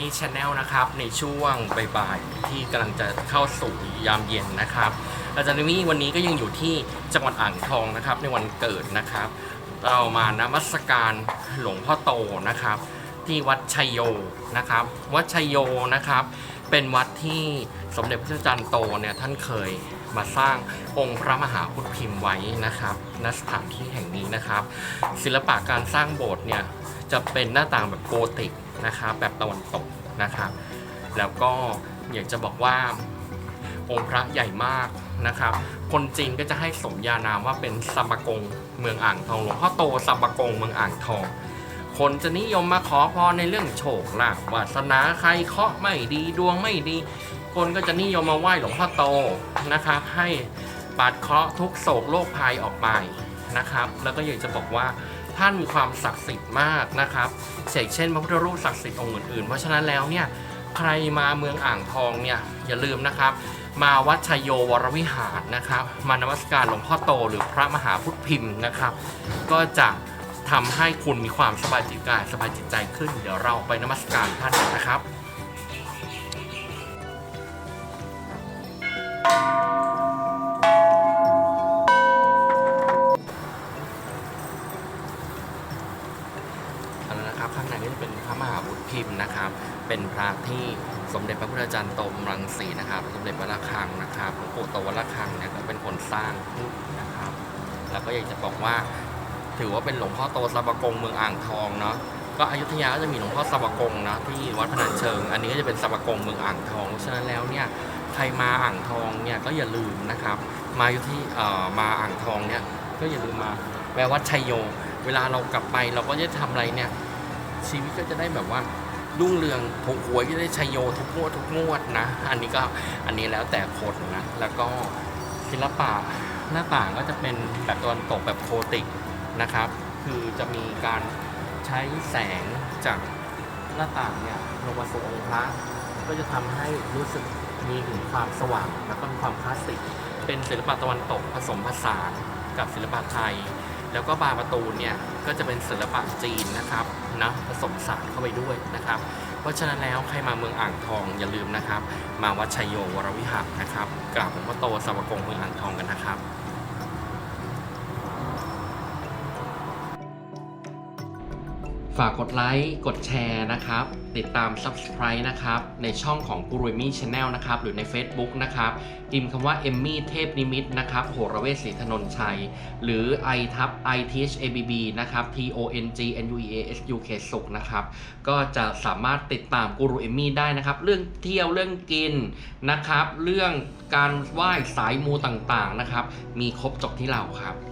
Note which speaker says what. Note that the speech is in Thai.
Speaker 1: ยมี่ชาแนลนะครับ ในช่วงบ่ายๆที่กำลังจะเข้าสู่ยามเย็นนะครับอาจารย์มี่วันนี้ก็ยังอยู่ที่จังหวัดอ่างทองนะครับ ในวันเกิดนะครับ เรามานมัสการหลวงพ่อโตนะครับ ที่วัดชัยโยนะครับ วัดชัยโยนะครับ เป็นวัดที่สมเด็จพระจันทร์โตเนี่ยท่านเคย มาสร้างองค์พระมหาพุทธพิมพ์ไว้นะครับณสถานที่แห่งนี้นะครับ ศิลปะการสร้างโบสถ์เนี่ยจะเป็นหน้าต่างแบบโกธิกนะครับแบบตะวันตกนะครับแล้วก็อยากจะบอกว่าองค์พระใหญ่มากนะครับ คนจีนก็จะให้สมญานามว่าเป็นสัมปะกงเมืองอ่างทองหลวงพ่อโตสัมปะกงเมืองอ่างทอง คนจะนิยมมาขอพรในเรื่องโชคลาภวาสนาใครเคาะไม่ดีดวงไม่ดี คนก็จะนิยมมาไหว้หลวงพ่อโตนะครับ ให้ปัดเคราะห์ทุกโศกโรคภัยออกไปนะครับ แล้วก็อยากจะบอกว่าท่านมีความศักดิ์สิทธิ์มากนะครับเช่นเช่นพระพุทธรูปศักดิ์สิทธิ์องค์อื่นๆ เพราะฉะนั้นแล้วเนี่ยใครมาเมืองอ่างทองเนี่ยอย่าลืมนะครับ มาวัดชัยโยวรวิหารนะครับ มานมัสการหลวงพ่อโตหรือพระมหาพุทธพิมพ์นะครับ ก็จะทำให้คุณมีความสบายจิตกายสบายจิตใจขึ้น เดี๋ยวเราไปนมัสการท่านนะครับ เป็นพระมหาบุตรพิมพ์นะครับ เป็นพระที่สมเด็จพระพุทธจารย์โตมรังสีนะครับ สมเด็จวัดระฆังนะครับหลวงปู่โตวัดระฆังเนี่ยก็เป็นคนสร้างขึ้นนะครับ แล้วก็อยากจะบอกว่า ถือว่าเป็นหลวงพ่อโตสัปะกงเมืองอ่างทองเนาะก็อยุธยาก็จะมีหลวงพ่อสัปะกงนะที่วัดพนัญเชิง อันนี้ก็จะเป็นสัปะกงเมืองอ่างทองเพราะฉะนั้นแล้วเนี่ยใครมาอ่างทองเนี่ยก็อย่าลืมนะครับ มาอยู่ที่เอ่อมาอ่างทองเนี่ยก็อย่าลืมมาแวะวัดชัยโย เวลาเรากลับไปเราก็จะทำอะไรเนี่ย ชีวิตก็จะได้แบบว่ารุ่งเรืองถูกหวยก็ได้ชัยโยทุกงวดทุกงวดนะ อันนี้ก็อันนี้แล้วแต่คนนะ แล้วก็ศิลปะหน้าต่างก็จะเป็นแบบตะวันตกแบบโคติกนะครับ คือจะมีการใช้แสงจากหน้าต่างเนี่ยลงมาสู่องค์พระก็จะทำให้รู้สึกมีถึงความสว่าง แล้วก็มีความคลาสสิก เป็นศิลปะตะวันตกผสมผสานกับศิลปะไทย แล้วก็บานประตูเนี่ยก็จะเป็นศิลปะจีนนะครับนะผสมผสานเข้าไปด้วยนะครับ เพราะฉะนั้นแล้วใครมาเมืองอ่างทองอย่าลืมนะครับ มาวัดชัยโยวรวิหารนะครับกราบหลวงพ่อโตสาวกงเมืองอ่างทองกันนะครับ ฝากกดไลค์กดแชร์นะครับ ติดตาม Subscribe นะครับ ในช่องของกูรุมี่ชาแนลนะครับ หรือใน Facebook นะครับพิมพ์คำว่าเอมมี่เทพนิมิตนะครับโหรเวศศรีถนนชัย หรือ i ทับ i t h a b b นะครับ t o n g n u e a s u k สุขนะครับ ก็จะสามารถติดตามกูรูเอมมี่ได้นะครับ เรื่องเที่ยวเรื่องกินนะครับ เรื่องการไหว้สายมูต่างๆนะครับ มีครบจบที่เราครับ